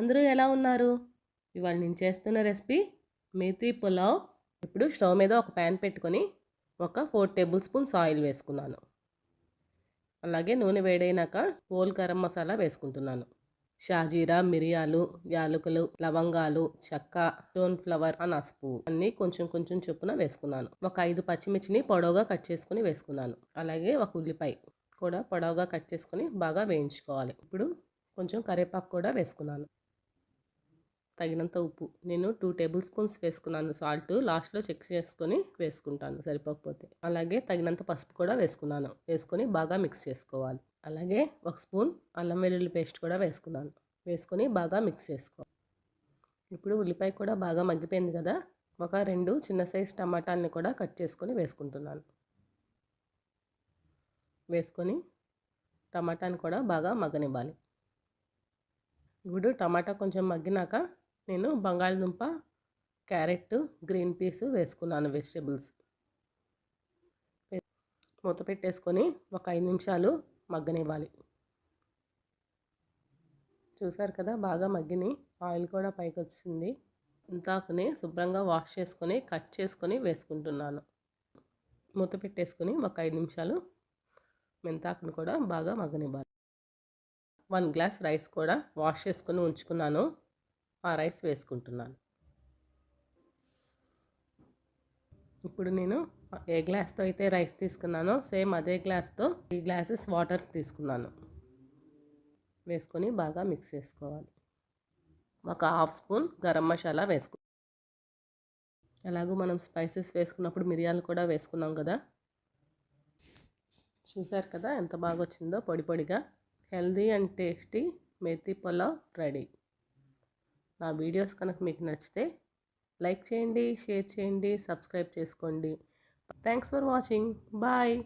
అందరూ ఎలా ఉన్నారు? ఇవాళ నేను చేస్తున్న రెసిపీ మేతి పులావ్. ఇప్పుడు స్టవ్ మీద ఒక ప్యాన్ పెట్టుకొని ఒక ఫోర్ టేబుల్ స్పూన్స్ ఆయిల్ వేసుకున్నాను. అలాగే నూనె వేడైనాక హోల్ గరం మసాలా వేసుకుంటున్నాను. షాజీరా మిరియాలు యాలకులు లవంగాలు చెక్క స్టోన్ ఫ్లవర్ అనసుపు అన్నీ కొంచెం కొంచెం చొప్పున వేసుకున్నాను. ఒక ఐదు పచ్చిమిర్చిని పొడవుగా కట్ చేసుకుని వేసుకున్నాను. అలాగే ఒక ఉల్లిపాయ కూడా పొడవుగా కట్ చేసుకుని బాగా వేయించుకోవాలి. ఇప్పుడు కొంచెం కరివేపాకు కూడా వేసుకున్నాను. తగినంత ఉప్పు. నేను టూ టేబుల్ స్పూన్స్ వేసుకున్నాను సాల్ట్. లాస్ట్లో చెక్ చేసుకొని వేసుకుంటాను సరిపోకపోతే. అలాగే తగినంత పసుపు కూడా వేసుకున్నాను. వేసుకొని బాగా మిక్స్ చేసుకోవాలి. అలాగే ఒక స్పూన్ అల్లం వెల్లుల్లి పేస్ట్ కూడా వేసుకున్నాను. వేసుకొని బాగా మిక్స్ చేసుకో. ఇప్పుడు ఉల్లిపాయ కూడా బాగా మగ్గిపోయింది కదా? ఒక రెండు చిన్న సైజ్ టమాటాలని కూడా కట్ చేసుకొని వేసుకుంటున్నాను. వేసుకొని టమాటాని కూడా బాగా మగ్గనివ్వాలి. ఇప్పుడు టమాటా కొంచెం మగ్గినాక నేను బంగాళదుంప క్యారెట్ గ్రీన్ పీస్ వేసుకున్నాను వెజిటబుల్స్. మూత పెట్టేసుకొని ఒక ఐదు నిమిషాలు మగ్గనివ్వాలి. చూసారు కదా బాగా మగ్గిని. ఆయిల్ కూడా పైకి వచ్చింది ఇంతాకుని శుభ్రంగా వాష్ చేసుకొని కట్ చేసుకొని వేసుకుంటున్నాను. మూత పెట్టేసుకొని ఒక ఐదు నిమిషాలు మెంతాకుని కూడా బాగా మగ్గనివ్వాలి. వన్ గ్లాస్ రైస్ కూడా వాష్ చేసుకొని ఉంచుకున్నాను. ఆ రైస్ వేసుకుంటున్నాను. ఇప్పుడు నేను ఏ గ్లాస్తో అయితే రైస్ తీసుకున్నానో సేమ్ అదే గ్లాస్తో ఈ గ్లాసెస్ వాటర్ తీసుకున్నాను. వేసుకొని బాగా మిక్స్ చేసుకోవాలి. ఒక హాఫ్ స్పూన్ గరం మసాలా వేసుకో. ఎలాగో మనం స్పైసెస్ వేసుకున్నప్పుడు మిరియాలు కూడా వేసుకున్నాం కదా? చూసారు కదా ఎంత బాగా వచ్చిందో పొడి పొడిగా. Healthy and tasty methi pulao ready. నా వీడియోస్ కనుక మీకు నచ్చితే లైక్ చేయండి షేర్ చేయండి సబ్స్క్రైబ్ చేసుకోండి. Thanks for watching. బాయ్.